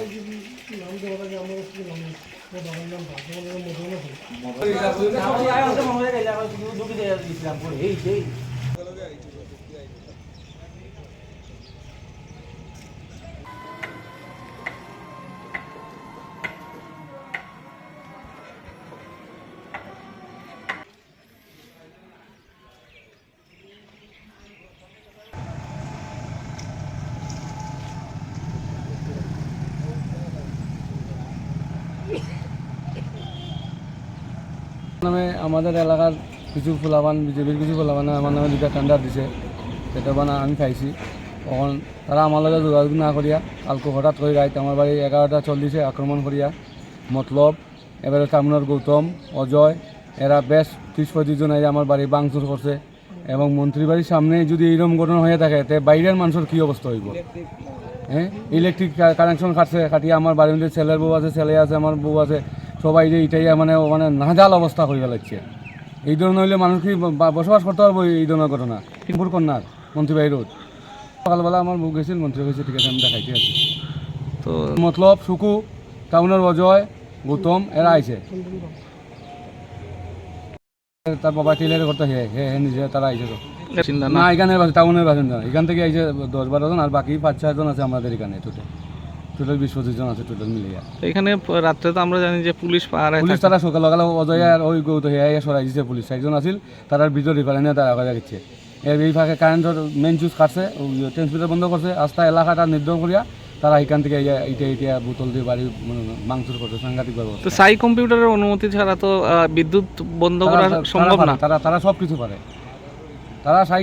নাম নাম আমাদের এলাকার কিছু ফুলাবান, বিজেপির কিছু ফুলাবানে আমার নামে দুটা টেন্ডার দিছে। সেটা বানা আমি খাইছি। তখন তারা আমার লগে যোগাযোগ না করিয়া কালকে হঠাৎ করে রাইত আমার বাড়ি এগারোটা চল্লিশে আক্রমণ করিয়া মতলব, এবারে টামুনার গৌতম, অজয়, এরা বেশ ত্রিশ পঁয়ত্রিশ জন আইয়া আমার বাড়ি বাংচুর করছে এবং মন্ত্রী বাড়ির সামনে যদি এইরকম ঘটনা হয়ে থাকে, তে বাইরের মানুষের কী অবস্থা হইব? হ্যাঁ? ইলেকট্রিক কানেকশন কাটছে কাটিয়ে আমার বাড়ির মধ্যে ছেলের বউ আছে ছেলে আছে আমার বউ আছে। সবাই যে এটাই মানে মানে নাজাল অবস্থা হয়ে গেছে এই ধরনের হইলে মানুষ কি বসবাস করতে পারব এই ধরনের ঘটনা? টিম্পুর কন্যার মন্ত্রী বাড়ি রোড। সকালবেলা আমার বউ গেছিল মন্ত্রী হয়েছে ঠিক আছে আমি দেখাইতে আছি তো মতলব সুকু টাউনের অজয় গৌতম এরা আইছে। তার বাবা টেলারে করতে হে হে নিজে তারা আইছে তো। না। এখানে টাউনের বাসিন্দা এখান থেকে আইছে দশ বারো জন আর বাকি পাঁচ ছয় জন আছে আমাদের এখানে টোটাল টোটাল বিশ পঁচিশ জন আছে টোটাল মিলিয়ে। এখানে রাত্রে তো আমরা জানি যে পুলিশ পাহারায় পুলিশ তারা সকাল সকালে অজয় আর ওই গৌত হে সরাই দিছে পুলিশ। চারজন আছিল তার ভিতর রিফারে নিয়ে তারা কাজে গেছে এই ফাঁকে কারেন্টের মেন চুজ কাটছে ট্রান্সমিটার বন্ধ করছে আস্তা এলাকাটা নির্ধারণ করিয়া তারা এখান থেকে ইয়া- ইটা ইটা বোতল দিয়ে বাড়ি মাংসুর করছে সাংঘাতিক ব্যবস্থা তো সাই কম্পিউটারের অনুমতি ছাড়া তো বিদ্যুৎ বন্ধ করা সম্ভব না? তারা তারা সব কিছু পারে। তারা সাই